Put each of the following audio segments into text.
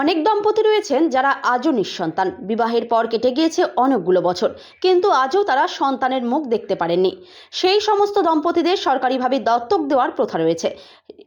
অনেক দম্পতি রয়েছেন যারা আজও নিঃসন্তান। বিবাহের পর কেটে গিয়েছে অনেকগুলো বছর, কিন্তু আজও তারা সন্তানের মুখ দেখতে পারেননি। সেই সমস্ত দম্পতিদের সরকারিভাবে দত্তক দেওয়ার প্রথা রয়েছে।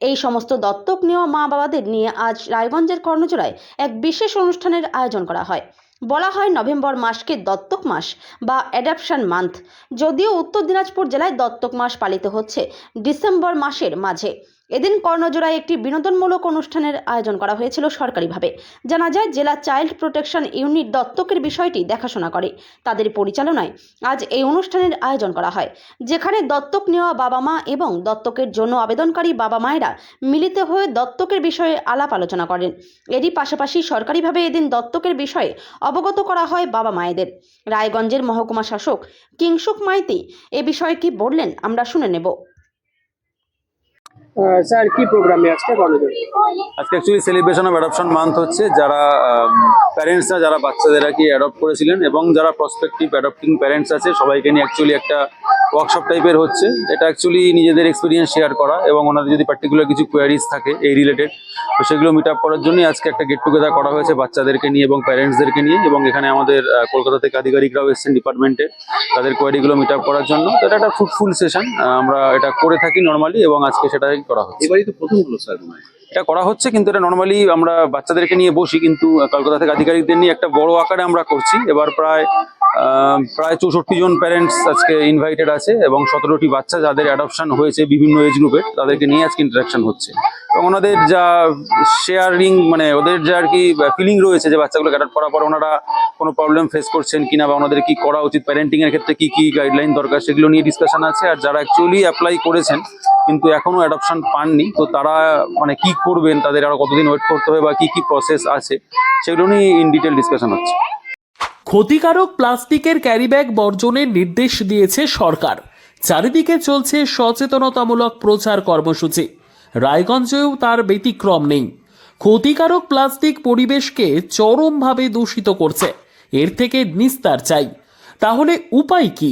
এই সমস্ত দত্তক নেওয়া মা বাবাদের নিয়ে আজ রায়গঞ্জের কর্ণজোড়ায় এক বিশেষ অনুষ্ঠানের আয়োজন করা হয়। বলা হয় নভেম্বর মাসকে দত্তক মাস বা অ্যাডাপশন মান্থ। যদিও উত্তর দিনাজপুর জেলায় দত্তক মাস পালিত হচ্ছে ডিসেম্বর মাসের মাঝে। এদিন কর্ণজোড়ায় একটি বিনোদনমূলক অনুষ্ঠানের আয়োজন করা হয়েছিল সরকারিভাবে। জানা যায়, জেলা চাইল্ড প্রোটেকশন ইউনিট দত্তকের বিষয়টি দেখাশোনা করে। তাদের পরিচালনায় আজ এই অনুষ্ঠানের আয়োজন করা হয়, যেখানে দত্তক নেওয়া বাবা মা এবং দত্তকের জন্য আবেদনকারী বাবা মায়েরা মিলিত হয়ে দত্তকের বিষয়ে আলাপ আলোচনা করেন। এরই পাশাপাশি সরকারিভাবে এদিন দত্তকের বিষয়ে অবগত করা হয় বাবা মায়েদের রায়গঞ্জের মহকুমা শাসক কিংসুক মাইতি এ বিষয়ে কি বললেন, আমরা শুনে নেব। স্যার, কি প্রোগ্রামে আজকে কলেজে আজকে actually celebration of adoption month হচ্ছে, যারা প্যারেন্টসরা যারা বাচ্চাদের আর কি অ্যাডপ্ট করেছিলেন এবং যারা প্রসপেক্টিভ অ্যাডপ্টিং প্যারেন্টস আছে, সবাইকে নিয়ে অ্যাকচুয়ালি একটা ওয়ার্কশপ টাইপের হচ্ছে। এটা অ্যাকচুয়ালি নিজেদের এক্সপিরিয়েন্স শেয়ার করা এবং ওনাদের যদি পার্টিকুলার কিছু কোয়ারিজ থাকে এই রিলেটেড তো সেগুলো মিট আপ করার জন্যই আজকে একটা গেট টুগেদার করা হয়েছে বাচ্চাদেরকে নিয়ে এবং প্যারেন্টসদেরকে নিয়ে এবং এখানে আমাদের কলকাতা থেকে আধিকারিকরাও এসেছেন ডিপার্টমেন্টে তাদের কোয়ারিগুলো মিট আপ করার জন্য। তো এটা একটা ফ্রুটফুল সেশন আমরা এটা করে থাকি নর্মালি এবং আজকে সেটাই করা হচ্ছে। এবারই তো প্রথম স্যার এটা করা হচ্ছে, কিন্তু এটা নর্মালি আমরা বাচ্চাদেরকে নিয়ে বসি, কিন্তু কলকাতা থেকে আধিকারিকদের নিয়ে একটা বড় আকারে আমরা করছি। এবার প্রায় প্রায় চৌষট্টি জন প্যারেন্টস আজকে ইনভাইটেড আছে, এবং সতেরোটি বাচ্চা যাদের অ্যাডপশন হয়েছে বিভিন্ন এজ গ্রুপের তাদেরকে নিয়ে আজকে ইন্টারাকশন হচ্ছে। এবং ওনাদের যা শেয়ারিং মানে ওদের যা আর কি ফিলিং রয়েছে যে বাচ্চাগুলোকে অ্যাডাপ্ট করার পর ওনারা কোনো প্রবলেম ফেস করছেন কিনা বা ওনাদের কি করা উচিত প্যারেন্টিং এর ক্ষেত্রে কি কি গাইডলাইন দরকার, সেগুলো নিয়ে ডিসকাশন আছে। আর যারা অ্যাকচুয়ালি অ্যাপ্লাই করেছেন কিন্তু এখনও অ্যাডপশন পাননি। তো তারা মানে কি করবেন, তাদের আরও কতদিন ওয়েট করতে হবে বা কি কি প্রসেস আছে, সেগুলো নিয়ে ইন ডিটেল ডিসকাশন হচ্ছে। ক্ষতিকারক প্লাস্টিকের ক্যারিব্যাগ বর্জনের নির্দেশ দিয়েছে সরকার। চারিদিকে চলছে সচেতনতামূলক প্রচার কর্মসূচি। রায়গঞ্জেও তার ব্যতিক্রম নেই। ক্ষতিকারক প্লাস্টিক পরিবেশকে চরমভাবে দূষিত করছে। এর থেকে নিস্তার চাই। তাহলে উপায় কি?